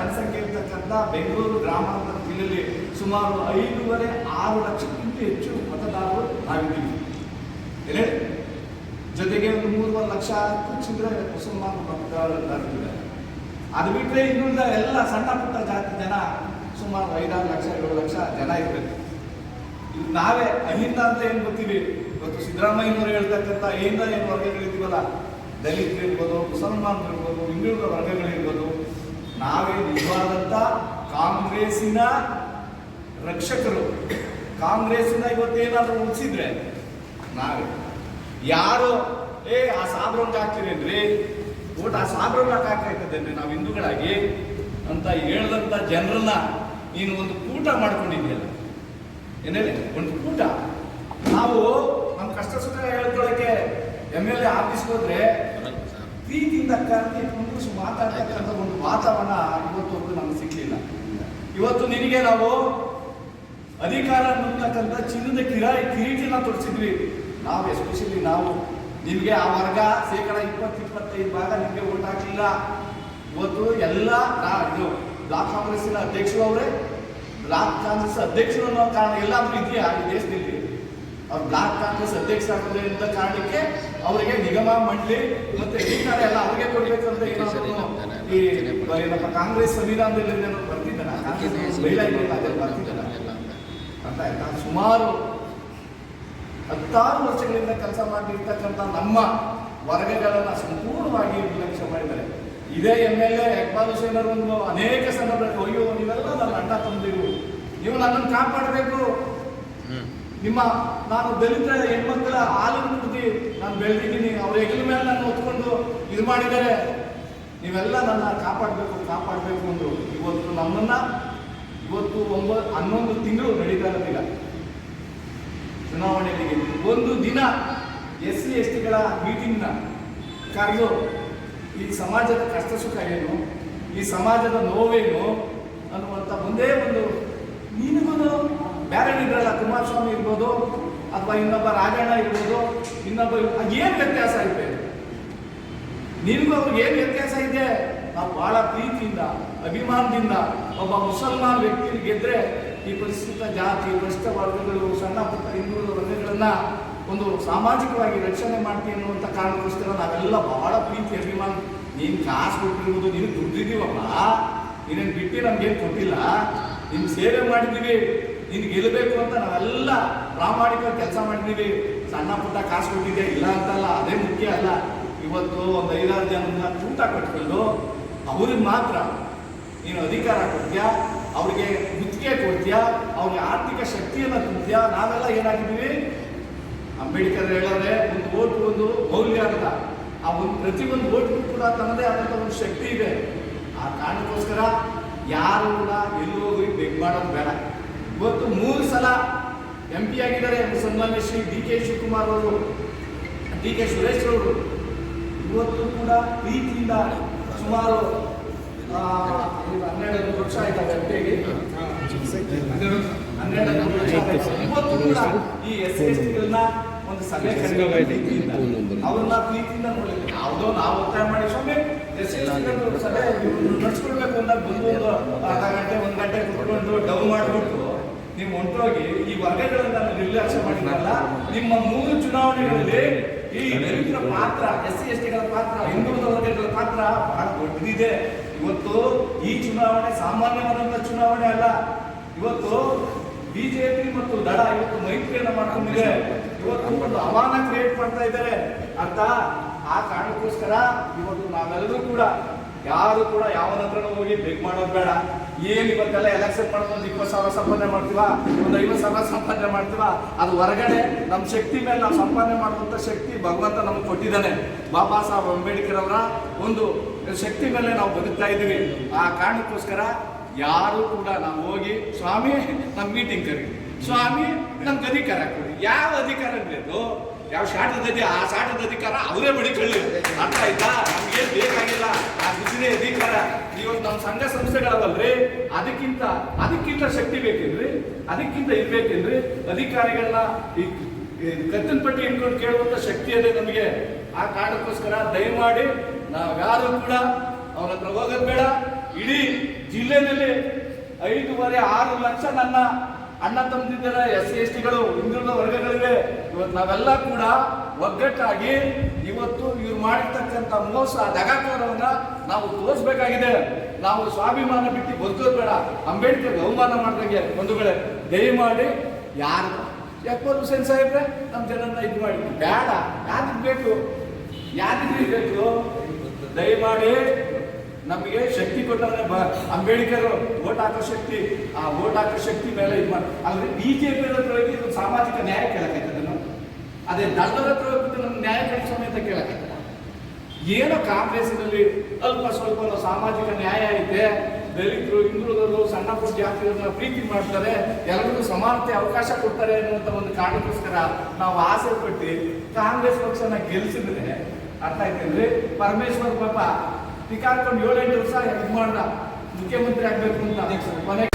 ಅಂತಕ್ಕಂಥ ಬೆಂಗಳೂರು ಗ್ರಾಮಾಂತರ ಜಿಲ್ಲೆಯಲ್ಲಿ ಸುಮಾರು ಐದೂವರೆ ಆರು ಲಕ್ಷಕ್ಕಿಂತ ಹೆಚ್ಚು ಮತದಾರರು ಆಗಿದ್ದೀವಿ ಏನೇ ಜೊತೆಗೆ ಒಂದು ಮೂರುವರೆ ಲಕ್ಷ ಚಿಲ್ಲರೆ ಮುಸಲ್ಮಾನ ಮತದಾರರಿದ್ದಾರೆ ಅದು ಬಿಟ್ಟರೆ ಇನ್ನುಳಿದ ಎಲ್ಲ ಸಣ್ಣ ಪುಟ್ಟ ಜಾತಿ ಜನ ಸುಮಾರು ಐದಾರು ಲಕ್ಷ, ಏಳು ಲಕ್ಷ ಜನ ಇರಬೇಕು ನಾವೇ ಅಹಿಂದ ಅಂತ ಏನು ಗೊತ್ತೀವಿ ಇವತ್ತು ಸಿದ್ದರಾಮಯ್ಯನವರು ಹೇಳ್ತಕ್ಕಂಥ ಅಹಿಂದ ಏನು ವರ್ಗಗಳಿದ್ದೀವಲ್ಲ ದಲಿತರು ಇರ್ಬೋದು, ಮುಸಲ್ಮಾನರು ಇರ್ಬೋದು, ಹಿಂದುಳಿದ ವರ್ಗಗಳಿರ್ಬೋದು ನಾವೇ ನಿಜವಾದಂಥ ಕಾಂಗ್ರೆಸ್ಸಿನ ರಕ್ಷಕರು. ಕಾಂಗ್ರೆಸ್ಸಿನ ಇವತ್ತೇನಾದರೂ ಉಳಿಸಿದ್ರೆ ನಾವೇ. ಯಾರು ಏ ಆ ಸಾಬ್ರಂಗ್ ಹಾಕ್ತೀರೇನ್ರಿ ಓಟ್ ಆ ಸಾಬ್ರಂಗ್ ಹಾಕಾಯ್ತದೇನ್ರಿ ನಾವು ಹಿಂದೂಗಳಾಗಿ ಅಂತ ಹೇಳ್ದಂಥ ಜನರನ್ನ ನೀನು ಒಂದು ಕೂಟ ಮಾಡ್ಕೊಂಡಿದ್ದೀಯಲ್ಲ. ಏನೇಳಿ ಒಂದು ಕೂಟ. ನಾವು ನಮ್ಮ ಕಷ್ಟ ಸುಖ ಹೇಳ್ಕೊಳ್ಳೋಕ್ಕೆ ಎಂ ಎಲ್ ಎ ಆಫೀಸ್ಗೆ ಹೋದ್ರೆ ಪ್ರೀತಿಯಿಂದ ಕರೆದಿ ವಾತಾವರಣ ಇವತ್ತು ನಮ್ಗೆ ಸಿಗ್ಲಿಲ್ಲ ಇವತ್ತು ನಿನಗೆ ನಾವು ಅಧಿಕಾರ ಅನ್ನತಕ್ಕಂಥ ಚಿನ್ನದ ಕಿರಾಯಿ ಕಿರೀಟಿನ ತೋರಿಸಿದ್ವಿ. ನಾವು ಎಸ್ಪೆಷಲಿ ನಾವು. ನಿಮಗೆ ಆ ವರ್ಗ ಶೇಕಡ ಇಪ್ಪತ್ತು ಇಪ್ಪತ್ತೈದು ಭಾಗ ನಿಮಗೆ ಓಟ್ ಹಾಕಲಿಲ್ಲ. ಇವತ್ತು ಎಲ್ಲ ಇದು ಬ್ಲಾಕ್ ಕಾಂಗ್ರೆಸ್ಸಿನ ಅಧ್ಯಕ್ಷರು ಅವರೇ, ಬ್ಲಾಕ್ ಕಾಂಗ್ರೆಸ್ ಅಧ್ಯಕ್ಷರು ಅನ್ನೋ ಕಾರಣ ಎಲ್ಲಾದ್ರೂ ಇದೆಯಾ ಈ ದೇಶದಲ್ಲಿ? ಅವ್ರು ಬ್ಲಾಕ್ ಕಾಂಗ್ರೆಸ್ ಅಂತ ಕಾರಣಕ್ಕೆ ಅವರಿಗೆ ನಿಗಮ ಮಂಡಳಿ ಮತ್ತೆ ಅಧಿಕಾರ ಎಲ್ಲ ಅವರಿಗೆ ಕೊಡ್ಬೇಕು ಅಂತ ಈ ಏನಪ್ಪ ಕಾಂಗ್ರೆಸ್ ಸಂವಿಧಾನದಲ್ಲಿ ಬರ್ತಿದ್ದಾನೆ ಅಂತ ಆಯ್ತಾ? ಸುಮಾರು ಹತ್ತಾರು ವರ್ಷಗಳಿಂದ ಕೆಲಸ ಮಾಡಿರ್ತಕ್ಕಂಥ ನಮ್ಮ ವರ್ಗಗಳನ್ನ ಸಂಪೂರ್ಣವಾಗಿ ನಿರ್ಲಕ್ಷ್ಯ ಮಾಡಿದ್ದಾರೆ. ಇದೇ ಎಂ ಎಲ್ ಎ ಹುಸೇನ್ ಅವರು ಒಂದು ಅನೇಕ ಸಂದರ್ಭದಲ್ಲಿ ಅಯ್ಯೋ ನೀವೆಲ್ಲ ನನ್ನ ಅಣ್ಣ ತಂದಿರು. ನೀವು ನನ್ನನ್ನು ಕಾಪಾಡಬೇಕು. ನಿಮ್ಮ ನಾನು ದಲಿತ ಹೆಣ್ಮಕ್ಳ ಹಾಲಿನ ಕೃತಿ ನಾನು ಬೆಳೆದಿದ್ದೀನಿ. ಅವ್ರ ಹೆಗಲ ಮೇಲೆ ನಾನು ಹೊತ್ಕೊಂಡು ಇದು ಮಾಡಿದ್ದಾರೆ. ನೀವೆಲ್ಲ ನನ್ನ ಕಾಪಾಡಬೇಕು ಕಾಪಾಡಬೇಕು ಅಂದರು. ಇವತ್ತು ನಮ್ಮನ್ನ ಇವತ್ತು ಒಂಬತ್ತು ಹನ್ನೊಂದು ತಿಂಗಳು ನಡೀತಾ ಇರೋದಿಲ್ಲ. ಚುನಾವಣೆಯಲ್ಲಿ ಒಂದು ದಿನ ಎಸ್ ಸಿ, ಎಸ್ ಟಿಗಳ ಮೀಟಿಂಗ್ನ ಕರೆದು ಈ ಸಮಾಜದ ಕಷ್ಟ ಸುಖ ಏನು, ಈ ಸಮಾಜದ ನೋವೇನು ಅನ್ನುವಂಥ ಒಂದೇ ಒಂದು ನಿನಗೂ ಬೇರೆ ಇದ್ರಲ್ಲ ಕುಮಾರಸ್ವಾಮಿ ಇರ್ಬೋದು ಅಥವಾ ಇನ್ನೊಬ್ಬ ರಾಜಣ್ಣ ಇರ್ಬೋದು, ಇನ್ನೊಬ್ಬ ಏನು ವ್ಯತ್ಯಾಸ ಇದೆ? ನಿನ್ಗೂ ಅವ್ರಿಗೆ ಏನು ವ್ಯತ್ಯಾಸ ಇದೆ? ನಾವು ಬಹಳ ಪ್ರೀತಿಯಿಂದ, ಅಭಿಮಾನದಿಂದ ಒಬ್ಬ ಮುಸಲ್ಮಾನ್ ವ್ಯಕ್ತಿ ಗೆದ್ರೆ ಈ ಪರಿಸ್ಥಿತ ಜಾತಿ ಪರಿಷ್ಠ ವರ್ಗಗಳು, ಸಣ್ಣ ಪುಟ್ಟ ಹಿಂದೂ ವರ್ಗಗಳನ್ನ ಒಂದು ಸಾಮಾಜಿಕವಾಗಿ ರಕ್ಷಣೆ ಮಾಡ್ತೀನಿ ಅನ್ನುವಂಥ ಕಾರಣಕ್ಕೋಸ್ಕರ ನಾವೆಲ್ಲ ಬಹಳ ಪ್ರೀತಿ, ಅಭಿಮಾನ. ನೀನು ಕಾಸು ಕೊಟ್ಟಿರ್ಬೋದು ನೀನು ದುಡ್ಡಿದ್ದೀವಪ್ಪ ನೀನೇನು ಬಿಟ್ಟು ನಮ್ಗೇನು ಕೊಟ್ಟಿಲ್ಲ? ನಿನ್ನ ಸೇವೆ ಮಾಡಿದ್ದೀವಿ. ನೀನು ಗೆಲ್ಲಬೇಕು ಅಂತ ನಾವೆಲ್ಲ ಪ್ರಾಮಾಣಿಕ ಕೆಲಸ ಮಾಡಿದ್ದೀವಿ ಸಣ್ಣ ಪುಟ್ಟ ಕಾಸು ಕೊಟ್ಟಿದ್ದೆ ಇಲ್ಲ ಅಂತಲ್ಲ, ಅದೇ ಮುಖ್ಯ ಅಲ್ಲ. ಇವತ್ತು ಒಂದು ಐದಾರು ಜನನ ಊಟ ಕಟ್ಕೊಂಡು ಅವ್ರಿಗೆ ಮಾತ್ರ ನೀನು ಅಧಿಕಾರ ಕೊಡ್ತೀಯಾ? ಅವ್ರಿಗೆ ಮುತ್ತಿಗೆ ಕೊಡ್ತೀಯಾ? ಅವ್ರಿಗೆ ಆರ್ಥಿಕ ಶಕ್ತಿಯನ್ನು ತುಂಬ್ತೀಯಾ? ನಾವೆಲ್ಲ ಏನಾಗಿದ್ದೀವಿ? ಅಂಬೇಡ್ಕರ್ ಹೇಳೋದೇ ಒಂದು ಓಟು, ಒಂದು ಮೌಲ್ಯ ಅಂತ. ಆ ಒಂದು ಪ್ರತಿಯೊಂದು ಓಟ್ಗೂ ಕೂಡ ತನ್ನದೇ ಆದಂಥ ಒಂದು ಶಕ್ತಿ ಇದೆ. ಆ ಕಾರಣಕ್ಕೋಸ್ಕರ ಯಾರು ಕೂಡ ಎಲ್ಲೂ ಹೋಗಿ ಬೆಗ್ ಮಾಡೋದು ಬೇಡ. ಇವತ್ತು ಮೂರು ಸಲ ಎಂ ಪಿ ಆಗಿದ್ದಾರೆ ಸನ್ಮಾನ್ಯ ಶ್ರೀ ಡಿ ಕೆ ಶಿವಕುಮಾರ್ ಅವರು, ಡಿ ಕೆ ಸುರೇಶ್ ಅವರು. ಇವತ್ತು ಕೂಡ ಪ್ರೀತಿಯಿಂದ ಸುಮಾರು ಹನ್ನೆರಡು ವರ್ಷ ಆಯ್ತದೆ ಎಂಪಿಗೆ ಹನ್ನೆರಡು ವರ್ಷ ಇವತ್ತು ಈ ಎಸ್ ಎಸ್ ಟಿಗಳನ್ನ ಒಂದು ಸಭೆ ಪ್ರೀತಿಯಿಂದ ಅವ್ರನ್ನ ಪ್ರೀತಿಯಿಂದ ನೋಡಲಿಕ್ಕೆ ಯಾವುದೋ ನಾವು ಒತ್ತಾಯ ಮಾಡಿ, ಸ್ವಾಮಿ, ಎಸ್ ಎಸ್ ಸಭೆ ನಡ್ಸ್ಕೊಳ್ಬೇಕು ಅಂದಾಗ ಬಂದು ಒಂದು ಅರ್ಧ ಗಂಟೆ, ಒಂದು ಗಂಟೆ ಕುತ್ಕೊಂಡು ಡೌನ್ ಮಾಡಿಬಿಟ್ಟು ನೀವು ಹೊಂಟೋಗಿ ಈ ವರ್ಗಗಳನ್ನ ನಿರ್ಲಕ್ಷ್ಯ ಮಾಡಿದ್ರಲ್ಲ ನಿಮ್ಮ ಮೂರು ಚುನಾವಣೆಗಳಲ್ಲಿ ಈ ದಲಿತರ ಪಾತ್ರ ಎಸ್ ಸಿ ಎಸ್ ಟಿಗಳ ಪಾತ್ರ, ಹಿಂದುಳಿದ ವರ್ಗಗಳ ಪಾತ್ರ ಬಹಳ ದೊಡ್ಡದಿದೆ. ಇವತ್ತು ಈ ಚುನಾವಣೆ ಸಾಮಾನ್ಯವಾದಂತ ಚುನಾವಣೆ ಅಲ್ಲ. ಇವತ್ತು ಬಿಜೆಪಿ ಮತ್ತು ದಳ ಇವತ್ತು ಮೈತ್ರಿಯನ್ನು ಮಾಡ್ಕೊಂಡಿದೆ. ಇವತ್ತು ಒಂದು ಅವಾನ ಕ್ರಿಯೇಟ್ ಮಾಡ್ತಾ ಇದ್ದಾರೆ. ಅಂತ ಆ ಕಾರಣಕ್ಕೋಸ್ಕರ ಇವತ್ತು ನಾವೆಲ್ಲರೂ ಕೂಡ ಯಾರು ಕೂಡ ಯಾವನ ಹತ್ರನೂ ಹೋಗಿ ಬೆಗ್ ಮಾಡೋದು ಬೇಡ. ಏನ್ ಇವತ್ತೆಲ್ಲ ಎಲೆಕ್ಷನ್ ಮಾಡ್ಕೊಂಡು ಇಪ್ಪತ್ತು ಸಾವಿರ ಸಂಪಾದನೆ ಮಾಡ್ತೀವ? ಒಂದು ಐವತ್ತು ಸಾವಿರ ಸಂಪಾದನೆ ಮಾಡ್ತೀವ? ಅದು ಹೊರಗಡೆ ನಮ್ಮ ಶಕ್ತಿ ಮೇಲೆ ನಾವು ಸಂಪಾದನೆ ಮಾಡುವಂತ ಶಕ್ತಿ ಭಗವಂತ ನಮ್ಗೆ ಕೊಟ್ಟಿದ್ದಾನೆ. ಬಾಬಾ ಸಾಹೇಬ್ ಅಂಬೇಡ್ಕರ್ ಅವರ ಒಂದು ಶಕ್ತಿ ಮೇಲೆ ನಾವು ಬದುಕ್ತಾ ಇದ್ದೀವಿ. ಆ ಕಾರಣಕ್ಕೋಸ್ಕರ ಯಾರು ಕೂಡ ನಾವು ಹೋಗಿ, ಸ್ವಾಮಿ ನಮ್ಮ ಮೀಟಿಂಗ್ ಕರಿ ಸ್ವಾಮಿ ನಮ್ಗೆ ಅಧಿಕಾರ ಕೊಡಿ. ಯಾವ ಅಧಿಕಾರ ಬೇಕು? ಯಾವ ಶಾಟದ ಅಧಿ ಆ ಶಾಟದ ಅಧಿಕಾರ ಅವರೇ ಮಡಿಕೊಳ್ಳಿ. ಅರ್ಥ ಆಯ್ತಾ? ನಮ್ಗೇನ್ ಬೇಕಾಗಿಲ್ಲ. ಆ ಗುಜಿರಿ ಅಧಿಕಾರ ಇವತ್ತು ನಮ್ಮ ಸಂಘ ಸಂಸ್ಥೆಗಳವಲ್ರಿ, ಅದಕ್ಕಿಂತ ಅದಕ್ಕಿಂತ ಶಕ್ತಿ ಬೇಕೇನ್ರಿ? ಅದಕ್ಕಿಂತ ಇರ್ಬೇಕೇನ್ರಿ ಅಧಿಕಾರಿಗಳನ್ನ ಈ ಕತ್ತಿನ ಪಟ್ಟಿ ಇಟ್ಕೊಂಡು ಕೇಳುವಂತ ಶಕ್ತಿ ಅದೇ ನಮಗೆ. ಆ ಕಾರಣಕ್ಕೋಸ್ಕರ ದಯಮಾಡಿ ನಾವ್ಯಾರು ಕೂಡ ಅವ್ರ ಹತ್ರ ಹೋಗೋದು ಬೇಡ. ಇಡೀ ಜಿಲ್ಲೆನಲ್ಲಿ ಐದೂವರೆ ಆರು ಲಕ್ಷ ನನ್ನ ಅಣ್ಣ ತಮ್ಮದಿದ್ದರ ಎಸ್ ಸಿ ಎಸ್ ಟಿಗಳು ಹಿಂದುಳಿದ ವರ್ಗಗಳಿವೆ. ಇವತ್ತು ನಾವೆಲ್ಲ ಕೂಡ ಒಗ್ಗಟ್ಟಾಗಿ ಇವತ್ತು ಇವ್ರು ಮಾಡಿರ್ತಕ್ಕಂಥ ಮೋಸ ದಗಾಕೋರವನ್ನ ನಾವು ತೋರಿಸ್ಬೇಕಾಗಿದೆ. ನಾವು ಸ್ವಾಭಿಮಾನ ಬಿಟ್ಟು ಬದುಕೋದು ಬೇಡ. ಅಂಬೇಡ್ಕರ್ ಬಹುಮಾನ ಮಾಡಿದಂಗೆ ಬಂಧುಗಳೇ ದಯಮಾಡಿ ಯಾರು ಎಪ್ಪತ್ತು ಹುಸೇನ್ ಸಾಹೇಬ್ರೆ ನಮ್ಮ ಜನನ್ನ ಇದು ಮಾಡಿ. ಬೇಡ. ಯಾರಿಗೆ ಬೇಕು? ಯಾರಿಗೆ ಬೇಕು? ದಯಮಾಡಿ ನಮಗೆ ಶಕ್ತಿ ಕೊಟ್ಟವ್ರೆ ಬ ಅಂಬೇಡ್ಕರ್ ಓಟ್ ಹಾಕೋ ಶಕ್ತಿ, ಆ ಓಟ್ ಹಾಕೋ ಶಕ್ತಿ ಮೇಲೆ ಇದು ಮಾಡಿ ಆದ್ರೆ ಬಿಜೆಪಿ ಹತ್ರ ಹೋಗಿ ಇದು ಸಾಮಾಜಿಕ ನ್ಯಾಯ ಕೇಳಕೈತೆ ನಾವು ಅದೇ ದಳದ ಹತ್ರ ಹೋಗ್ಬಿಟ್ಟು ನಮ್ಗೆ ನ್ಯಾಯ ಕೇಳಿ ಸಮೇತ ಕೇಳಕೈತೆ ಏನೋ ಕಾಂಗ್ರೆಸ್ನಲ್ಲಿ ಅಲ್ಪ ಸ್ವಲ್ಪ ಸಾಮಾಜಿಕ ನ್ಯಾಯ ಐತೆ, ದಲಿತರು, ಹಿಂದುಳಿದವರು ಸಣ್ಣ ಪುಟ್ಟ ಜಾತಿಗಳನ್ನ ಪ್ರೀತಿ ಮಾಡ್ತಾರೆ ಎಲ್ಲರಿಗೂ ಸಮಾನತೆ ಅವಕಾಶ ಕೊಡ್ತಾರೆ ಅನ್ನುವಂಥ ಒಂದು ಕಾರಣಕ್ಕೋಸ್ಕರ ನಾವು ಆಸೆ ಪಟ್ಟು ಕಾಂಗ್ರೆಸ್ ಪಕ್ಷನ ಗೆಲ್ಸಿದ್ರೆ ಅರ್ಥ ಆಯ್ತೇನ್ರಿ? ಪರಮೇಶ್ವರ್ ಪಾಪ ಟಿಕಾಡ್ಕೊಂಡು ಏಳೆಂಟು ವರ್ಷ ಇದು ಮಾಡ್ದ. ಮುಖ್ಯಮಂತ್ರಿ ಆಗ್ಬೇಕು ಅಂತ. ಕೊನೆಗೆ